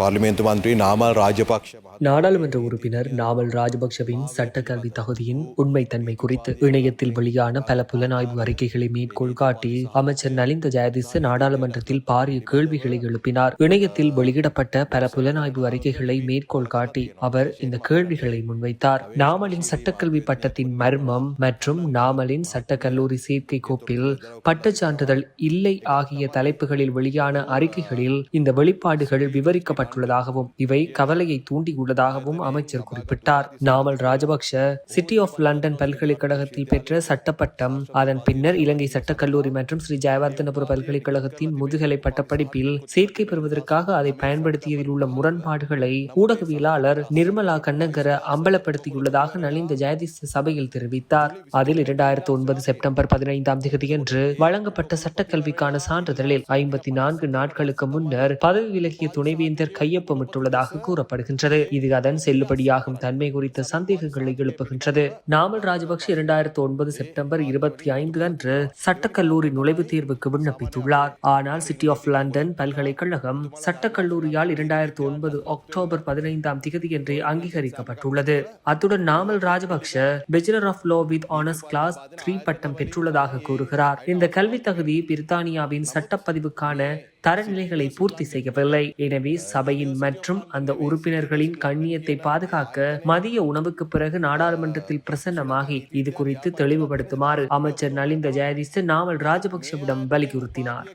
Parliament மந்திரி நாமல் ராஜபக்ஷ. நாடாளுமன்ற உறுப்பினர் நாமல் ராஜபக்ஷவின் சட்டக்கல்வி தகுதியின் உண்மைத்தன்மை குறித்து இணையத்தில் வெளியான பல புலனாய்வு அறிக்கைகளை மேற்கோள் காட்டி அமைச்சர் நலிந்த ஜெயதிச நாடாளுமன்றத்தில் பாரிய கேள்விகளை எழுப்பினார். இணையத்தில் வெளியிடப்பட்ட பல புலனாய்வு அறிக்கைகளை மேற்கோள் காட்டி அவர் இந்த கேள்விகளை முன்வைத்தார். நாமலின் சட்டக்கல்வி பட்டத்தின் மர்மம் மற்றும் நாமலின் சட்டக்கல்லூரி சேர்க்கை கோப்பில் பட்டச்சான்றிதழ் இல்லை ஆகிய தலைப்புகளில் வெளியான அறிக்கைகளில் இந்த வெளிப்பாடுகள் விவரிக்கப்பட்ட விவரிக்கப்பட்டுள்ளதாகவும் இவை கவலையை தூண்டியுள்ளதாகவும் அமைச்சர் குறிப்பிட்டார். Namal Rajapaksa City of London பல்கலைக்கழகத்தில் பெற்ற சட்டப்பட்டம் அதன் பின்னர் இலங்கை சட்டக்கல்லூரி மற்றும் ஸ்ரீ ஜெயவர்தனபுர பல்கலைக்கழகத்தின் முதுகலை பட்டப்படிப்பில் சேர்க்கை பெறுவதற்காக அதை பயன்படுத்தியதில் உள்ள முரண்பாடுகளை ஊடகவியலாளர் நிர்மலா கண்ணகர அம்பலப்படுத்தியுள்ளதாக நலிந்த ஜெயதிஸ் சபையில் தெரிவித்தார். அதில் இரண்டாயிரத்தி ஒன்பது செப்டம்பர் பதினைந்தாம் தேதியன்று வழங்கப்பட்ட சட்டக்கல்விக்கான சான்றிதழில் ஐம்பத்தி நான்கு நாட்களுக்கு முன்னர் பதவி விலகிய துணைவேந்தர் கையொப்பமிட்டுள்ளதாக கூறப்படுகின்றது. இது அதன் செல்லுபடியாகும் தன்மை குறித்த சந்தேகங்களை எழுப்புகின்றது. நாமல் ராஜபக்ஷ இரண்டாயிரத்தி ஒன்பது செப்டம்பர் இருபத்தி ஐந்து அன்று சட்டக்கல்லூரி நுழைவுத் தேர்வுக்கு விண்ணப்பித்துள்ளார். ஆனால் சிட்டி ஆஃப் லண்டன் பல்கலைக்கழகம் சட்டக்கல்லூரியால் இரண்டாயிரத்தி ஒன்பது அக்டோபர் பதினைந்தாம் திகதியன்றே அங்கீகரிக்கப்பட்டுள்ளது. அத்துடன் Namal Rajapaksa bachelor of law with honours class three பட்டம் பெற்றுள்ளதாக கூறுகிறார். இந்த கல்வி தகுதி பிரித்தானியாவின் சட்டப்பதிவுக்கான தரநிலைகளை பூர்த்தி செய்யவில்லை. எனவே சபையின் மற்றும் அந்த உறுப்பினர்களின் கண்ணியத்தை பாதுகாக்க மதிய உணவுக்கு பிறகு நாடாளுமன்றத்தில் பிரசன்னமாகி இது குறித்து தெளிவுபடுத்துமாறு அமைச்சர் நலிந்த ஜெயதிச நாமல் ராஜபக்சவிடம் வலியுறுத்தினார்.